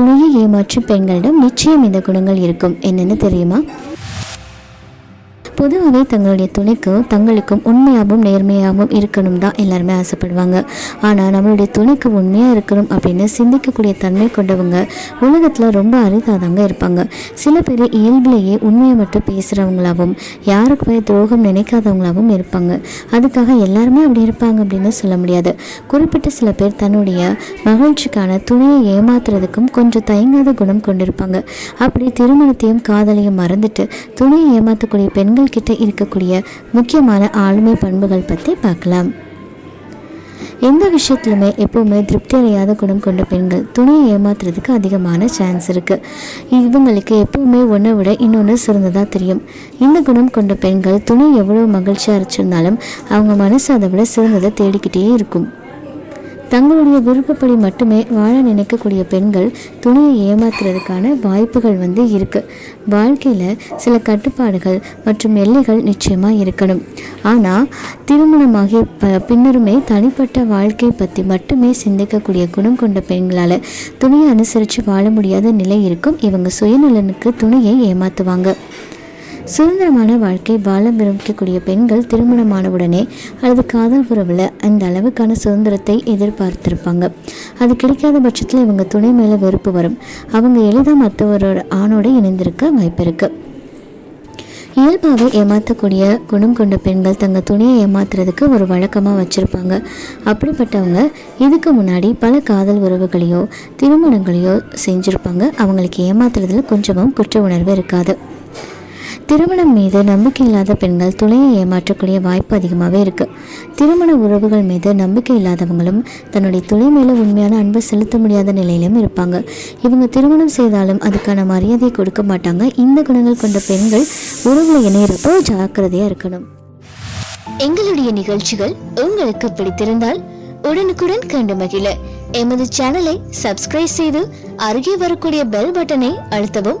துணையை ஏமாற்றும் பெண்களிடம் நிச்சயம் இந்த குணங்கள் இருக்கும். என்னென்னு தெரியுமா? பொதுவாகவே தங்களுடைய துணைக்கும் தங்களுக்கும் உண்மையாகவும் நேர்மையாகவும் இருக்கணும் தான் எல்லாருமே ஆசைப்படுவாங்க. ஆனால் நம்மளுடைய துணைக்கு உண்மையாக இருக்கணும் அப்படின்னு சிந்திக்கக்கூடிய தன்மை கொண்டவங்க உலகத்தில் ரொம்ப அரிதாதாங்க இருப்பாங்க. சில பேர் இயல்பிலேயே உண்மையை மட்டும் பேசுகிறவங்களாகவும் போய் துரோகம் நினைக்காதவங்களாகவும் இருப்பாங்க. அதுக்காக எல்லாருமே அப்படி இருப்பாங்க அப்படின்னு சொல்ல முடியாது. குறிப்பிட்ட சில பேர் தன்னுடைய மகிழ்ச்சிக்கான துணையை ஏமாத்துறதுக்கும் கொஞ்சம் தயங்காத குணம் கொண்டிருப்பாங்க. அப்படி திருமணத்தையும் காதலையும் மறந்துட்டு துணையை ஏமாற்றக்கூடிய பெண்கள் கிட்ட இருக்கக்கூடிய முக்கியமான ஆளுமை பண்புகள் பற்றி பார்க்கலாம். எந்த விஷயத்துலையுமே எப்பவுமே திருப்தி அடையாத குணம் கொண்ட பெண்கள் துணியை ஏமாத்துறதுக்கு அதிகமான சான்ஸ் இருக்குது இவங்களுக்கு எப்பவுமே ஒன்றை விட இன்னொன்று சிறந்ததாக தெரியும். இந்த குணம் கொண்ட பெண்கள் துணி எவ்வளோ மகிழ்ச்சியாக அரைச்சிருந்தாலும் அவங்க மனசு அதை விட சிறந்ததை தேடிக்கிட்டே இருக்கும். தங்களுடைய விருப்பப்படி மட்டுமே வாழ நினைக்கக்கூடிய பெண்கள் துணியை ஏமாத்துறதுக்கான வாய்ப்புகள் வந்து இருக்குது வாழ்க்கையில் சில கட்டுப்பாடுகள் மற்றும் எல்லைகள் நிச்சயமாக இருக்கணும். ஆனால் திருமணமாகிய ப பின்னருமே தனிப்பட்ட வாழ்க்கை பற்றி மட்டுமே சிந்திக்கக்கூடிய குணம் கொண்ட பெண்களால் துணியை அனுசரித்து வாழ முடியாத நிலை இருக்கும். இவங்க சுயநலனுக்கு துணியை ஏமாற்றுவாங்க சுதந்திரமான வாழ்க்கை வாழ விரும்பிக்கக்கூடிய பெண்கள் திருமணமானவுடனே அல்லது காதல் உறவில் அந்த அளவுக்கான சுதந்திரத்தை எதிர்பார்த்திருப்பாங்க. அது கிடைக்காத பட்சத்தில் இவங்க துணை மேலே வெறுப்பு வரும். அவங்க எளிதாக மற்றவரோட ஆணோடு இணைந்திருக்க வாய்ப்பு இருக்குது இயல்பாகவே ஏமாற்றக்கூடிய குணம் கொண்ட பெண்கள் தங்கள் துணியை ஏமாத்துறதுக்கு ஒரு வழக்கமாக வச்சுருப்பாங்க. அப்படிப்பட்டவங்க இதுக்கு முன்னாடி பல காதல் உறவுகளையோ திருமணங்களையோ செஞ்சுருப்பாங்க. அவங்களுக்கு ஏமாத்துறதுல கொஞ்சமும் குற்ற உணர்வு இருக்காது. திருமணம் மீது நம்பிக்கை இல்லாத பெண்கள் துணையை ஏமாற்றக்கூடிய வாய்ப்பு அதிகமாகவே இருக்குது திருமண உறவுகள் மீது நம்பிக்கை இல்லாதவங்களும் தன்னுடைய துணை மேலே உண்மையான அன்பை செலுத்த முடியாத நிலையிலும் இருப்பாங்க. இவங்க திருமணம் செய்தாலும் அதுக்கான மரியாதையை கொடுக்க மாட்டாங்க. இந்த குணங்கள் கொண்ட பெண்கள் உறவில் இணையிறப்போ ஜாக்கிரதையாக இருக்கணும். எங்களுடைய நிகழ்ச்சிகள் உங்களுக்கு பிடித்திருந்தால் உடனுக்குடன் கண்டு மகிழ. எமது சேனலை சப்ஸ்கிரைப் செய்து அருகே வரக்கூடிய பெல் பட்டனை அழுத்தவும்